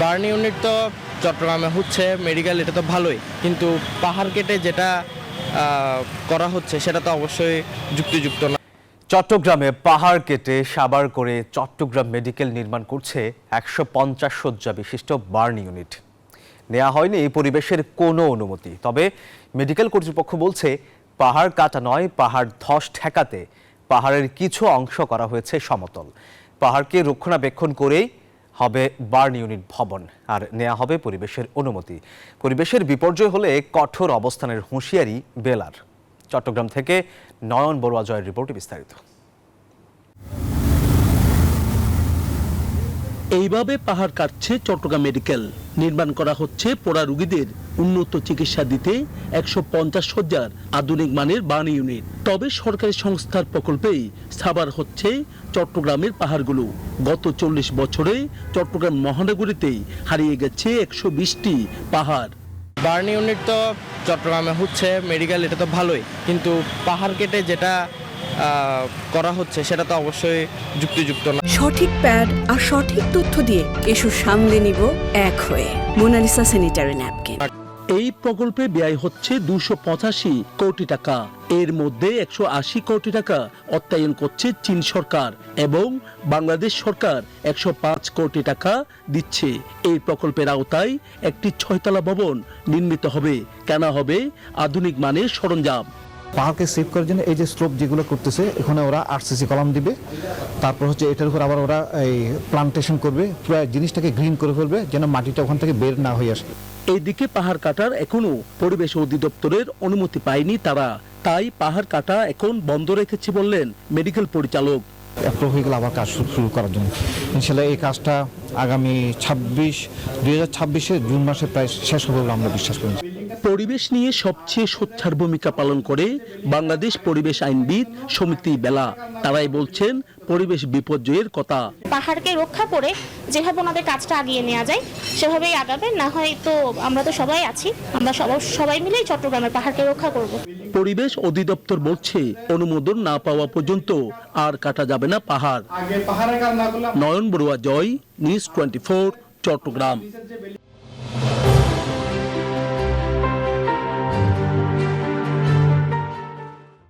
Burn unit তো চট্টগ্রামে হচ্ছে, মেডিকেল এটা তো ভালোই, কিন্তু পাহাড় কেটে যেটা করা হচ্ছে সেটা তো অবশ্যই যুক্তিযুক্ত না। চট্টগ্রামে পাহাড় কেটে সাবার করে চট্টগ্রাম মেডিকেল নির্মাণ করছে একশো পঞ্চাশ শয্যা বিশিষ্ট বার্ন ইউনিট। নেওয়া হয়নি এই পরিবেশের কোনো অনুমতি, তবে মেডিকেল কর্তৃপক্ষ বলছে পাহাড় কাটা নয়, পাহাড় ধস ঠেকাতে পাহাড়ের কিছু অংশ করা হয়েছে সমতল। পাহাড়কে রক্ষণাবেক্ষণ করেই হবে বার্ন ইউনিট ভবন আর নেওয়া হবে পরিবেশের অনুমতি। পরিবেশের বিপর্যয় হলে কঠোর অবস্থানের হুঁশিয়ারি বেলার। চট্টগ্রাম থেকে নয়ন বড়ুয়া জয়ের রিপোর্টে বিস্তারিত। এইভাবে পাহাড় কাটছে চট্টগ্রাম মেডিকেল। নির্মাণ করা হচ্ছে পোড়া রোগীদের উন্নত চিকিৎসা দিতে একশো পঞ্চাশ শয্যার আধুনিক মানের বার্ন ইউনিট। তবে সরকারি সংস্থার প্রকল্পেই সাবার হচ্ছে চট্টগ্রামের পাহাড়গুলো। গত চল্লিশ বছরে চট্টগ্রাম মহানগরীতেই হারিয়ে গেছে একশো বিশটি পাহাড়। বার্ন ইউনিট তো চট্টগ্রামে হচ্ছে, মেডিকেল এটা তো ভালোই। কিন্তু পাহাড় কেটে যেটা করা হচ্ছে সেটা তো অবশ্যই যুক্তিযুক্ত না। সঠিক প্যাড আর সঠিক তথ্য দিয়ে কেশু সামলে নিব এক হয়ে মোনালিসা স্যানিটারি ন্যাপকিন। এই প্রকল্পে ব্যয় হচ্ছে দুশো পঁচাশি কোটি টাকা। এর মধ্যে একশো আশি কোটি টাকা অর্থায়ন করছে চীন সরকার এবং বাংলাদেশ সরকার একশো পাঁচ কোটি টাকা দিচ্ছে। এই প্রকল্পের আওতায় একটি ছয়তলা ভবন নির্মিত হবে। কেনা হবে আধুনিক মানের সরঞ্জাম। পাহাড়কে সেভ করার জন্য এই যে স্লোপ যেগুলো করতেছে এখানে ওরা আরসিসি কলাম দিবে। তারপর হচ্ছে এটার উপর আবার ওরা এই প্লান্টেশন করবে পুরো জিনিসটাকে গ্রিন করে ফেলবে যেন মাটিটা ওখান থেকে বের না হয়ে আসে। এইদিকে পাহাড় কাটার এখনও পরিবেশ অধিদপ্তরের অনুমতি পায়নি তারা। তাই পাহাড় কাটা এখন বন্ধ রেখেছে বললেন মেডিকেল পরিচালক। অ্যাপ্রুভ হয়ে গেলে আবার কাজ শুরু শুরু করার জন্য। ইনশাল্লাহ এই কাজটা আগামী ছাব্বিশ দুই হাজার ছাব্বিশে জুন মাসে প্রায় শেষ হবে বলে আমরা বিশ্বাস করি। পরিবেশ নিয়ে সবচেয়ে সোচ্চার ভূমিকা পালন করে বাংলাদেশ পরিবেশ আইনবিদ সমিতি বেলা। তারাই বলছেন পরিবেশ বিপর্যয়ের কথা। পাহাড়কে রক্ষা করে যেভাবে ওনাদের কাজটা আগিয়ে নেওয়া যায় সেভাবেই আগাবে। না হয় তো আমরা তো সবাই আছি আমরা সবাই সবাই মিলেই চট্টগ্রামের পাহাড়কে রক্ষা করব। পরিবেশ অধিদপ্তর বলছে অনুমোদন না পাওয়া পর্যন্ত আর কাটা যাবে না পাহাড়। Nayan Barua Joy News twenty Chattogram.